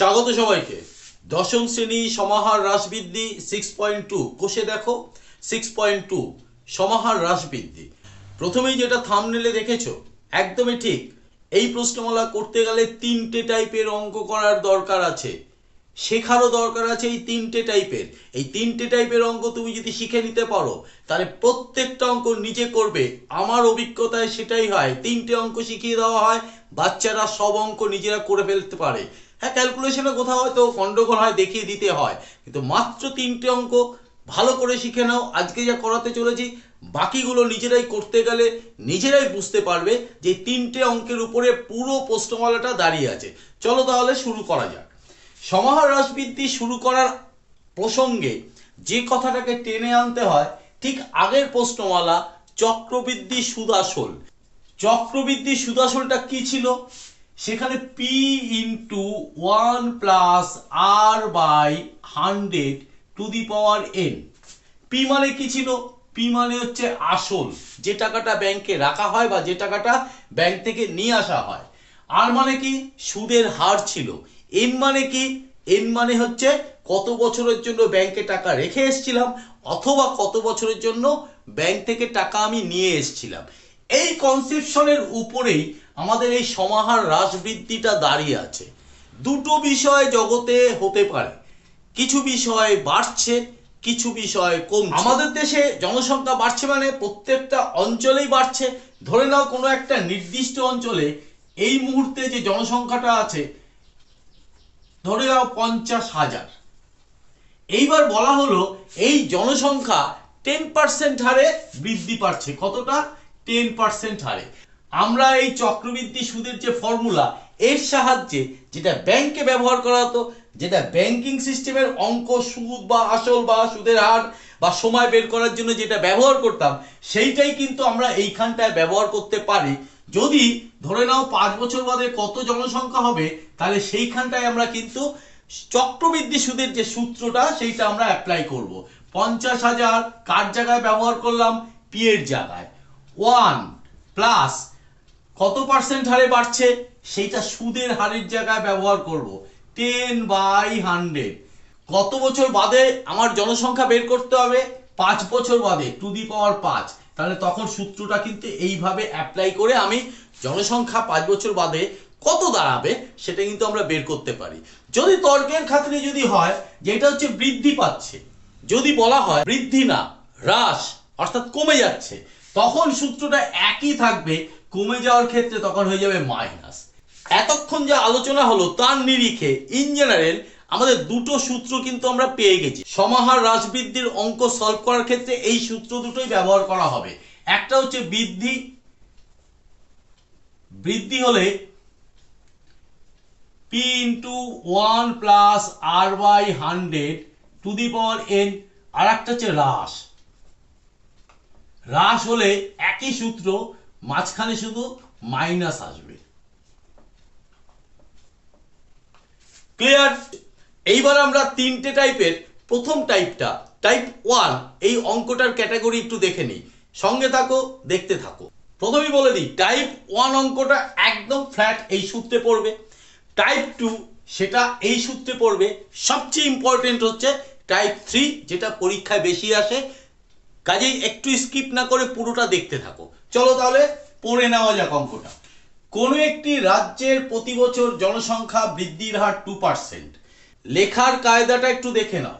স্বাগত সবাইকে। দশম শ্রেণি সমাহার হ্রাসবৃদ্ধি সিক্স পয়েন্ট টু কোষে দেখো সিক্স পয়েন্ট টু সমাহার হ্রাসবৃদ্ধি। প্রথমেই যেটা থামনেলে দেখেছ, একদমই ঠিক, এই প্রশ্নমালা করতে গেলে তিনটে টাইপের অঙ্ক করার দরকার আছে। শেখারও দরকার আছে এই তিনটে টাইপের এই তিনটে টাইপের অঙ্ক তুমি যদি শিখে নিতে পারো, তাহলে প্রত্যেকটা অঙ্ক নিজে করবে। আমার অভিজ্ঞতায় সেটাই হয়, তিনটে অঙ্ক শিখিয়ে দেওয়া হয়, বাচ্চারা সব অঙ্ক নিজেরা করে ফেলতে পারে। হ্যাঁ ক্যালকুলেশনে কোথাও হয়তো গন্ডগোল হয়, দেখিয়ে দিতে হয়। কিন্তু মাত্র তিনটে অঙ্ক, ভালো করে শিখে নাও। আজকে যা করাতে চলেছি, বাকিগুলো নিজেরাই করতে গেলে নিজেরাই বুঝতে পারবে যে তিনটে অঙ্কের উপরে পুরো প্রশ্নমালাটা দাঁড়িয়ে আছে। চলো তাহলে শুরু করা যাক। সমাহার হ্রাসবৃদ্ধি শুরু করার প্রসঙ্গে যে কথাটাকে টেনে আনতে হয়, ঠিক আগের প্রশ্নমালা, চক্রবৃদ্ধি সুদাসল। চক্রবৃদ্ধি সুদাসলটা কি ছিল? সেখানে P into one plus R by hundred to the power N P মানে কি ছিল? পি মানে হচ্ছে আসল। যে টাকাটা ব্যাংকে রাখা হয় বা যে টাকাটা ব্যাংক থেকে নিয়ে আসা হয়। আর মানে কি? সুদের হার ছিল। এন মানে কি? এন মানে হচ্ছে কত বছরের জন্য ব্যাংকে টাকা রেখে এসেছিলাম অথবা কত বছরের জন্য ব্যাংক থেকে টাকা আমি নিয়ে এসেছিলাম। এই কনসেপশনের উপরেই আমাদের এই সমাহার হ্রাস বৃদ্ধিটা দাঁড়িয়ে আছে। দুটো বিষয় জগতে হতে পারে। কিছু বিষয় বাড়ছে, কিছু বিষয় কম আমাদের দেশে জনসংখ্যা বাড়ছে মানে প্রত্যেকটা অঞ্চলেই বাড়ছে। ধরে নাও কোনো একটা নির্দিষ্ট অঞ্চলে এই মুহূর্তে যে জনসংখ্যাটা আছে, ধরে নাও পঞ্চাশ হাজার। এইবার বলা হলো এই জনসংখ্যা টেন পার্সেন্ট হারে বৃদ্ধি পাচ্ছে। কতটা? টেন পার্সেন্ট হারে। আমরা এই চক্রবৃদ্ধি সুদের যে ফর্মুলা, এর সাহায্যে যেটা ব্যাংকে ব্যবহার করা হতো, যেটা ব্যাংকিং সিস্টেমের অঙ্ক, সুদ বা আসল বা সুদের হার বা সময় বের করার জন্য যেটা ব্যবহার করতাম, সেইটাই কিন্তু আমরা এইখানটায় ব্যবহার করতে পারি। যদি ধরে নাও পাঁচ বছর বাদে কত জনসংখ্যা হবে, তাহলে সেইখানটায় আমরা কিন্তু চক্রবৃদ্ধি সুদের যে সূত্রটা, সেইটা আমরা অ্যাপ্লাই করব। পঞ্চাশ হাজার কার জায়গায় ব্যবহার করলাম? পি এর জায়গায়। ওয়ান প্লাস কত পার্সেন্ট হারে বাড়ছে? সেইটা সুদের হারের জায়গায় ব্যবহার করব। টেন বাই হান্ড্রেড কত বছর বাদে আমার জনসংখ্যা বের করতে হবে? পাঁচ বছর বাদে টু দি পাওয়ার পাঁচ। তাহলে তখন সূত্রটা কিন্তু এইভাবে অ্যাপ্লাই করে আমি জনসংখ্যা পাঁচ বছর বাদে কত দাঁড়াবে সেটা কিন্তু আমরা বের করতে পারি। যদি তর্কের খাতিরে যদি হয় যে এটা হচ্ছে বৃদ্ধি পাচ্ছে, যদি বলা হয় বৃদ্ধি না, হ্রাস, অর্থাৎ কমে যাচ্ছে, তখন সূত্রটা একই থাকবে কমে যাওয়ার ক্ষেত্রে তখন হয়ে যাবে মাইনাস। এতক্ষণ যা আলোচনা হলো তার নিরিখে ইন জেনারেল আমাদের দুটো সূত্র কিন্তু আমরা পেয়ে গেছি। সমাহার হ্রাসবৃদ্ধির অঙ্ক সলভ করার ক্ষেত্রে এই সূত্র দুটোই ব্যবহার করা হবে। একটা হচ্ছে বৃদ্ধি। বৃদ্ধি হলে P into one plus R by hundred to the power N আর একটা হচ্ছে হ্রাস। হ্রাস হলে একই সূত্র মাঝখানে শুধু মাইনাস আসবে। ক্লিয়ার এইবার আমরা তিনটে টাইপের প্রথম টাইপটা টাইপ ওয়ান এই অঙ্কটার ক্যাটাগরি একটু দেখে নিই। সঙ্গে থাকো, দেখতে থাকো। প্রথমেই বলে দিই টাইপ ওয়ান অঙ্কটা একদম ফ্ল্যাট এই সূত্রে পড়বে। টাইপ টু সেটা এই সূত্রে পড়বে। সবচেয়ে ইম্পর্টেন্ট হচ্ছে টাইপ থ্রি যেটা পরীক্ষায় বেশি আসে। কাজেই একটু স্কিপ না করে পুরোটা দেখতে থাকো। চলো তাহলে পড়ে নেওয়া যাক অঙ্কটা। কোনো একটি রাজ্যের প্রতি বছর জনসংখ্যা বৃদ্ধির হার টু পার্সেন্ট লেখার কায়দাটা একটু দেখে নাও।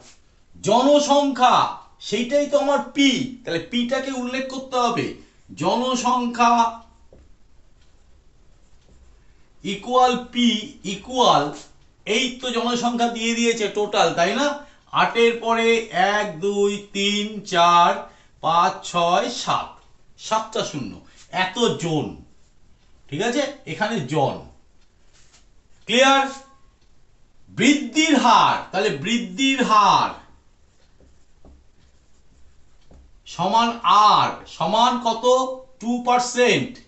জনসংখ্যা, সেইটাই তো আমার পি। তাহলে পিটাকে উল্লেখ করতে হবে। জনসংখ্যা ইকুয়াল পি ইকুয়াল এই তো জনসংখ্যা দিয়ে দিয়েছে টোটাল তাই না? আটের পরে এক, দুই, তিন, চার, পাঁচ, ছয়, সাত। সাতটা শূন্য। এত জন। ঠিক আছে? এখানে জন। ক্লিয়ার বৃদ্ধির হার। তাহলে বৃদ্ধির হার সমান আর। সমান কত? টু পার্সেন্ট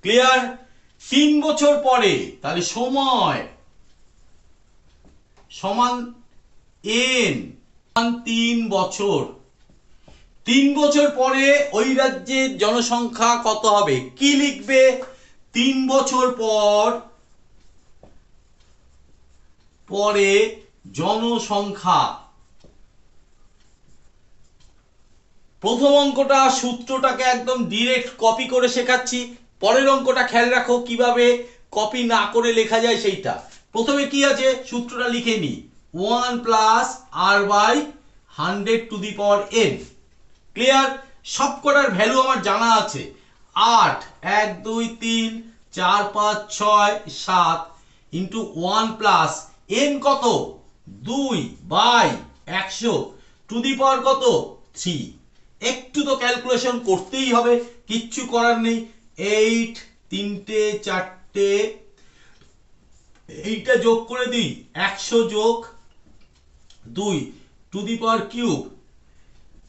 ক্লিয়ার তিন বছর পরে, তাহলে সময়। সমান এন তিন বছর। তিন বছর পরে ওই রাজ্যের জনসংখ্যা কত হবে? কি লিখবে? তিন বছর পর, পরে জনসংখ্যা। প্রথম অঙ্কটা সূত্রটাকে একদম ডিরেক্ট কপি করে শেখাচ্ছি। পরের অঙ্কটা খেয়াল রাখো কীভাবে কপি না করে লেখা যায় সেইটা। প্রথমে কি আছে? সূত্রটা লিখে নি one plus R by hundred to the power N clear সব কটার ভ্যালু আমার জানা আছে। আট, এক, দুই, তিন, চার, পাঁচ, ছয়, সাত ইন্টু ওয়ান প্লাস এন কত? দুই বাই একশো। টু দি পাওয়ার কত? থ্রি একটু তো ক্যালকুলেশন করতেই হবে, কিচ্ছু করার নেই। এইট তিনটে, চারটে, এইটা যোগ করে দিই, একশো যোগ দুই। To the power cube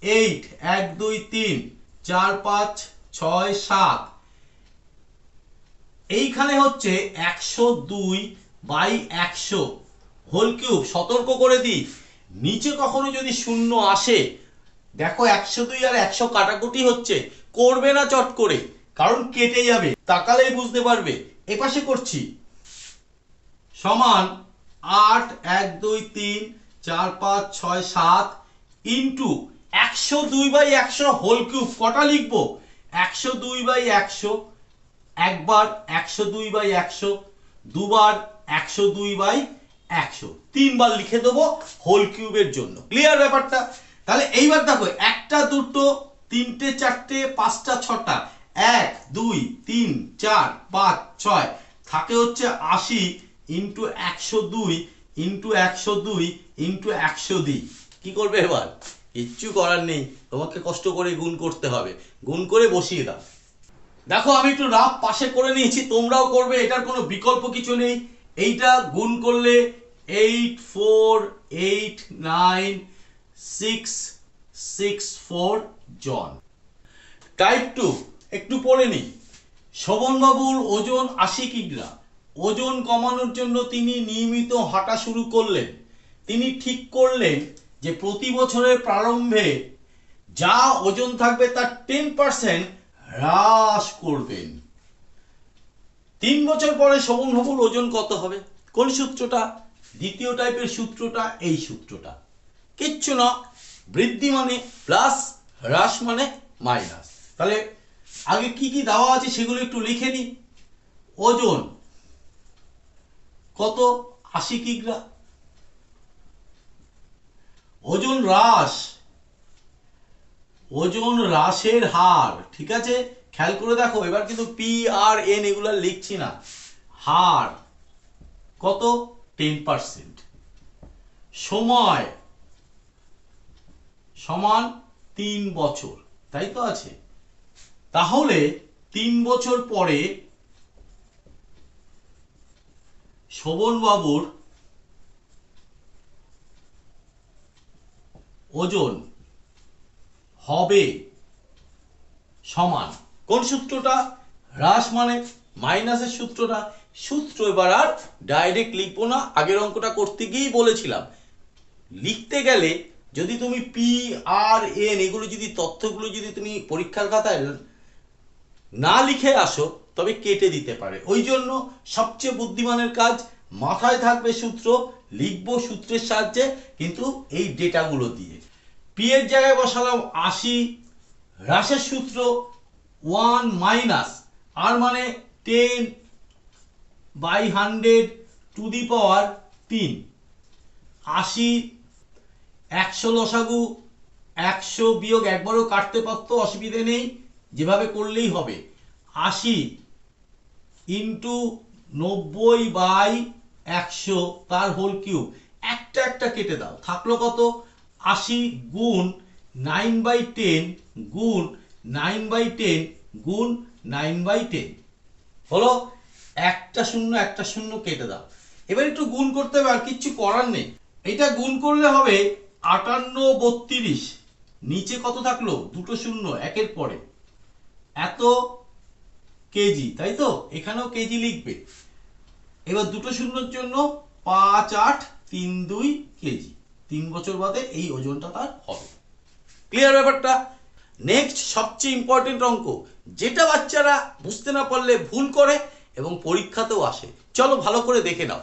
eight এক, দুই, তিন, চার, পাঁচ, ছয়, সাত। এইখানে হচ্ছে একশো দুই বাই একশো। হোল কিউব সতর্ক করে দিই। নিচে কখনো যদি শূন্য আসে, দেখো একশো দুই আর একশো কাটাকুটি হচ্ছে। করবে না চট করে, কারণ কেটে যাবে। তাকালেই বুঝতে পারবে। এপাশে করছি। সমান আট, এক, দুই, তিন, চার, পাঁচ, ছয়, সাত ইন্টু একশো দুই বাই একশো হোল কিউব, কটা লিখব? একশো দুই বাই একশো, একবার একশো দুই বাই একশো, দুবার একশো দুই বাই একশো, তিনবার লিখে দেবো হোল কিউবের জন্য। ক্লিয়ার ব্যাপারটা? তাহলে এইবার দেখো, একটা, দুটো, তিনটে, চারটে, পাঁচটা, ছটা, এক, দুই, তিন, চার, পাঁচ, ছয়, থাকে হচ্ছে আশি ইন্টু একশো দুই, ইন্টু একশো দুই, ইন্টু একশো দুই। কি করবে এবার? কিচ্ছু করার নেই। তোমাকে কষ্ট করে গুণ করতে হবে। গুণ করে বসিয়ে দাও। দেখো, আমি একটু রাফ পাশে করে নিয়েছি, তোমরাও করবে, এটার কোনো বিকল্প কিছু নেই। এইটা গুণ করলে eight four eight nine six six four জন। টাইপ টু একটু পড়ে নিই। শোভনবাবুর ওজন আশি কিগ্রা। ওজন কমানোর জন্য তিনি নিয়মিত হাঁটা শুরু করলেন। তিনি ঠিক করলেন যে প্রতি বছরের প্রারম্ভে যা ওজন থাকবে তার টেন পার্সেন্ট হ্রাস করবেন। তিন বছর পরে শোভনবাবুর ওজন কত হবে? কোন সূত্রটা? দ্বিতীয় টাইপের সূত্রটা, এই সূত্রটা। কিচ্ছু না, বৃদ্ধি মানে প্লাস হ্রাস মানে মাইনাস তাহলে আগে কি কি দেওয়া আছে সেগুলো একটু লিখে নিই। ওজন কত? আশি কিগ্রা। ওজন হ্রাস। ওজন হ্রাসের হার, ঠিক আছে? খেয়াল করে দেখো, এবার কিন্তু পি আর এন এগুলো লিখছি না। হার কত? টেন পার্সেন্ট সময় সমান তিন বছর, তাই তো আছে? তাহলে তিন বছর পরে শোভনবাবুর ওজন হবে সমান। কোন সূত্রটা? হ্রাস মানে মাইনাসের সূত্রটা। সূত্র এবার আর ডাইরেক্ট লিখব না। আগের অঙ্কটা করতে গিয়েই বলেছিলাম। লিখতে গেলে যদি তুমি পি আর এন এগুলো যদি, তথ্যগুলো যদি তুমি পরীক্ষার খাতায় না লিখে আসো, তবে কেটে দিতে পারে। ওই জন্য সবচেয়ে বুদ্ধিমানের কাজ মাথায় থাকবে সূত্র, লিখব সূত্রের সাহায্যে, কিন্তু এই ডেটাগুলো দিয়ে। পি এর জায়গায় বসালাম আশি, হ্রাসের সূত্র ওয়ান মাইনাস আর মানে ten by hundred to the power তিন। আশি, একশো লসাগু, একশো বিয়োগ একবারও কাটতে পারতো, অসুবিধে নেই, যেভাবে করলেই হবে। আশি ইন্টু নব্বই বাই একশো, তার হোল কিউব একটা একটা কেটে দাও, থাকল কত? আশি গুণ নাইন বাই টেন গুণ নাইন বাই টেন গুণ নাইন বাই টেন। হলো একটা শূন্য একটা শূন্য কেটে দাও। এবার একটু গুণ করতে হবে, আর কিচ্ছু করার নেই। এটা গুণ করলে হবে আটান্ন বত্রিশ। নিচে কত থাকল? দুটো শূন্য, একের পরে। এত কেজি, তাই তো? এখানেও কেজি লিখবে। এবার দুটো শূন্যর জন্য পাঁচ আট তিন দুই কেজি। তিন বছর বাদে এই ওজনটা তার হবে। ক্লিয়ার ব্যাপারটা? নেক্সট সবচেয়ে ইম্পর্টেন্ট অঙ্ক, যেটা বাচ্চারা বুঝতে না পারলে ভুল করে এবং পরীক্ষাতেও আসে। চলো ভালো করে দেখে নাও।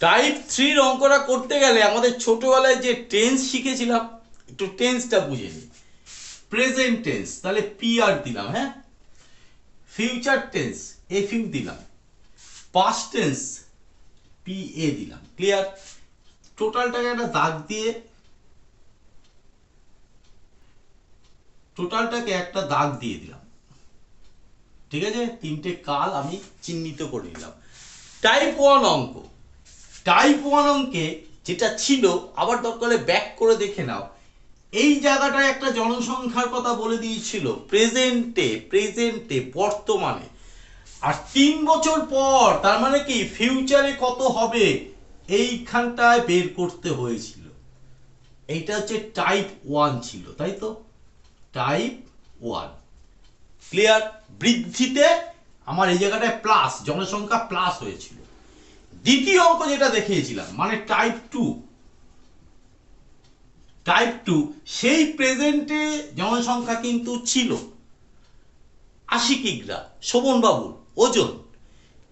টাইপ থ্রির অঙ্কটা করতে গেলে আমাদের ছোটবেলায় যে টেন্স শিখেছিলাম, একটু টেন্সটা বুঝে নিই প্রেজেন্ট টেন্স তাহলে পি আর দিলাম হ্যাঁ? ফিউচার টেন্স এফ ইউ দিলাম। পাস্ট টেন্স পি এ দিলাম। ক্লিয়ার টোটালটাকে একটা দাগ দিয়ে, টোটালটাকে একটা দাগ দিয়ে দিলাম। ঠিক আছে? তিনটে কাল আমি চিহ্নিত করে নিলাম। টাইপ ওয়ান অঙ্ক। টাইপ ওয়ান অঙ্কে যেটা ছিল, আবার দরকারে ব্যাক করে দেখে নাও। এই জায়গাটায় একটা জনসংখ্যার কথা বলে দিয়েছিল প্রেজেন্টে প্রেজেন্টে বর্তমানে। আর তিন বছর পর, তার মানে কি ফিউচারে কত হবে? এইখানটায় বের করতে হয়েছিল। এইটা হচ্ছে টাইপ ওয়ান ছিল, তাই তো? টাইপ ওয়ান ক্লিয়ার বৃদ্ধিতে আমার এই জায়গাটায় প্লাস জনসংখ্যা প্লাস হয়েছিল। দ্বিতীয় অঙ্ক যেটা দেখিয়েছিলাম মানে টাইপ টু টাইপ টু সেই প্রেজেন্টে জনসংখ্যা কিন্তু ছিল। আশি কিগ্রা শোভন বাবুর ওজন।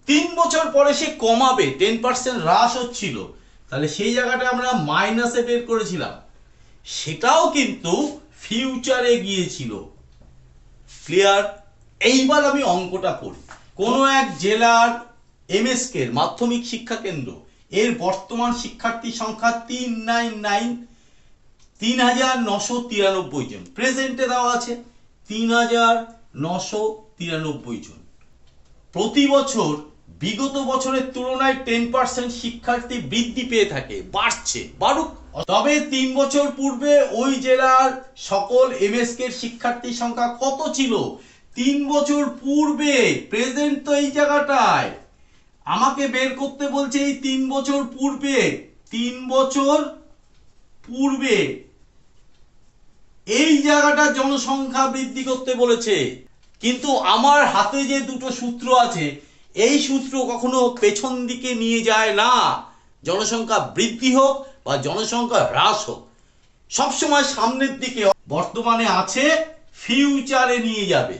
তিন বছর পরে সে কমাবে টেন পার্সেন্ট হ্রাস হচ্ছিল। তাহলে সেই জায়গাটা আমরা মাইনাসে বের করেছিলাম। সেটাও কিন্তু ফিউচারে গিয়েছিল। ক্লিয়ার এইবার আমি অঙ্কটা করি। কোনো এক জেলার এমএসকে এর মাধ্যমিক শিক্ষা কেন্দ্র, এর বর্তমান শিক্ষার্থী সংখ্যা তিন নাইন নাইন তিন হাজার নশো তিরানব্বই জন। প্রেজেন্টে দেওয়া আছে তিন হাজার নশো তিরানব্বই জন। প্রতি বছর বিগত বছরের তুলনায় টেন পার্সেন্ট শিক্ষার্থী বৃদ্ধি পেয়ে থাকে, বাড়ছে, বাড়ুক। তবে তিন বছর পূর্বে ওই জেলার সকল এমএসকে শিক্ষার্থীর সংখ্যা কত ছিল? তিন বছর পূর্বে প্রেজেন্ট তো এই জায়গাটায়। আমাকে বের করতে বলছে এই তিন বছর পূর্বে, তিন বছর পূর্বে। এই জায়গাটা জনসংখ্যা বৃদ্ধি করতে বলেছে। কিন্তু আমার হাতে যে দুটো সূত্র আছে এই সূত্র কখনো পেছন দিকে নিয়ে যায় না। জনসংখ্যা বৃদ্ধি হোক বা জনসংখ্যা হ্রাস হোক, সবসময় সামনের দিকে বর্তমানে আছে ফিউচারে নিয়ে যাবে,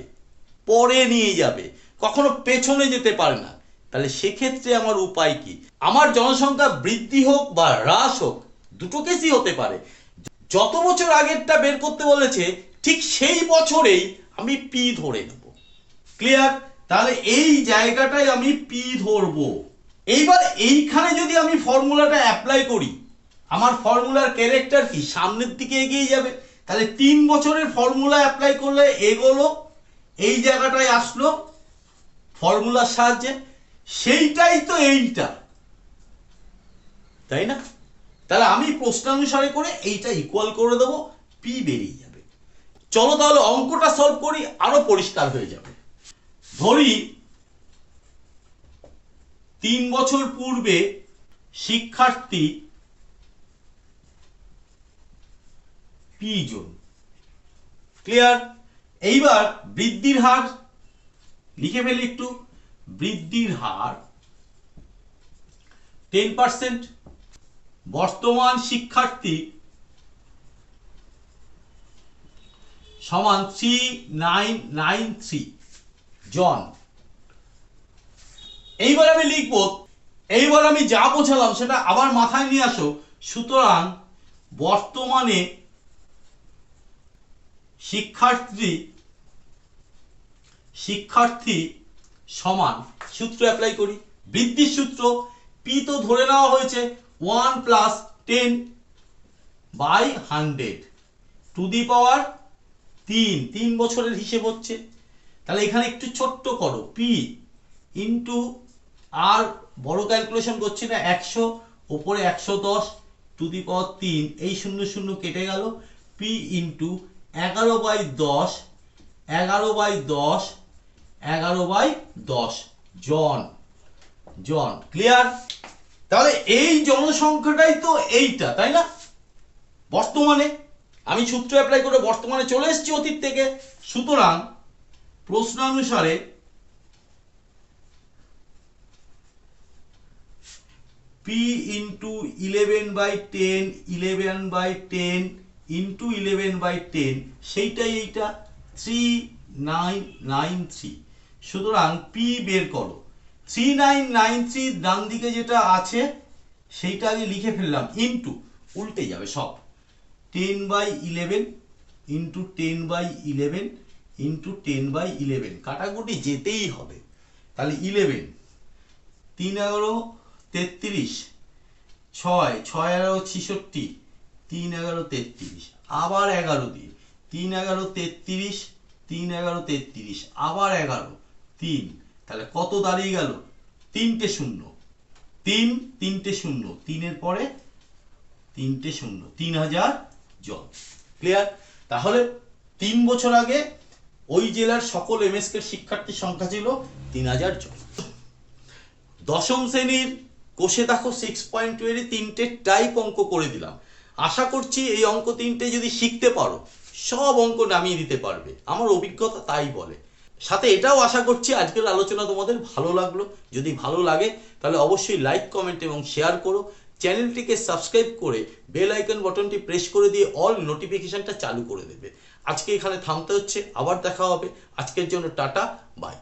পরে নিয়ে যাবে, কখনো পেছনে যেতে পারে না। তাহলে সেক্ষেত্রে আমার উপায় কি? আমার জনসংখ্যা বৃদ্ধি হোক বা হ্রাস হোক দুটো কেসই হতে পারে? যত বছর আগেরটা বের করতে বলেছে, ঠিক সেই বছরেই আমি পি ধরে নেব। ক্লিয়ার তাহলে এই জায়গাটায় আমি পি ধরবো। এইবার এইখানে যদি আমি ফর্মুলাটা অ্যাপ্লাই করি, আমার ফর্মুলার ক্যারেক্টার কি? সামনের দিকে এগিয়ে যাবে। তাহলে তিন বছরের ফর্মুলা অ্যাপ্লাই করলে এগোলো, এই জায়গাটায় আসলো ফর্মুলার সাহায্যে। সেইটাই তো এইটা। তাই না? তাহলে আমি প্রশ্নানুসারে করে এইটা ইকুয়াল করে দেবো পি বেরিয়ে যাবে। চলো তাহলে অঙ্কটা সলভ করি, আরও পরিষ্কার হয়ে যাবে। ধরি, তিন বছর পূর্বে শিক্ষার্থী পি জন ক্লিয়ার এইবার বৃদ্ধির হার, লিখে ফেলি একটু, বৃদ্ধির হার। টেন পার্সেন্ট বর্তমান শিক্ষার্থী সমান থ্রি নাইন নাইন থ্রি জন। এইবার আমি লিখব, এইবার আমি যা বোঝালাম সেটা আবার মাথায় নিয়ে আসো। সুতরাং বর্তমানে শিক্ষার্থী শিক্ষার্থী সমান সূত্র অ্যাপ্লাই করি। বৃদ্ধির সূত্র পি তো ধরে নেওয়া হয়েছে one plus ten by hundred to the power তিন তিন বছরের হিসেব হচ্ছে। তাহলে এখানে একটু ছোট্ট করো পি ইন্টু আর বড় ক্যালকুলেশন করছি না, একশো, ওপরে একশো দশ, টু দি পাওয়ার তিন, এই শূন্য শূন্য কেটে গেল পি ইন্টু এগারো বাই দশ, এগারো বাই দশ, এগারো বাই দশ, জন জন ক্লিয়ার তাহলে এই জনসংখ্যাটাই তো এইটা, তাই না? বর্তমানে, আমি সূত্র অ্যাপ্লাই করে বর্তমানে চলে এসেছি অতীত থেকে, সুতরাং প্রশ্নানুসারে P into eleven by ten eleven by ten into eleven by ten সেইটাই এইটা। থ্রি নাইন নাইন থ্রি সুতরাং পি বের করো। থ্রি নাইন নাইন থ্রি ডান দিকে যেটা আছে, সেইটা আগে লিখে ফেললাম। ইন্টু উল্টে যাবে সব। Ten by eleven into ten by eleven into ten by eleven কাটাকুটি যেতেই হবে। তাহলে ইলেভেন তিন এগারো, তেত্রিশ। ছয় ছয় এগারো, ছিষট্টি। তিন এগারো, তেত্রিশ। আবার এগারো দিয়ে। তিন এগারো, তেত্রিশ। তিন এগারো, তেত্রিশ। আবার এগারো। তিন। তাহলে কত দাঁড়িয়ে গেল? তিনটে শূন্য। তিন, তিনটে শূন্য। তিনের পরে তিনটে শূন্য। তিন হাজার জল ক্লিয়ার তাহলে তিন বছর আগে ওই জেলার সকল এমএসকে শিক্ষার্থীর সংখ্যা ছিল তিন হাজার জন। দশম শ্রেণির কোষে দেখো সিক্স পয়েন্ট টু এর তিনটে টাইপ অঙ্ক করে দিলাম। আশা করছি এই অঙ্ক তিনটে যদি শিখতে পারো, সব অঙ্ক নামিয়ে দিতে পারবে। আমার অভিজ্ঞতা তাই বলে। সাথে এটাও আশা করছি আজকের আলোচনা তোমাদের ভালো লাগল। যদি ভালো লাগে, তাহলে অবশ্যই লাইক কমেন্ট এবং শেয়ার করো। চ্যানেলটিকে সাবস্ক্রাইব করে বেল আইকন বাটনটি প্রেস করে দিয়ে অল নোটিফিকেশনটা চালু করে দেবে। আজকে এখানে থামতে হচ্ছে আবার দেখা হবে। আজকের জন্য টাটা বাই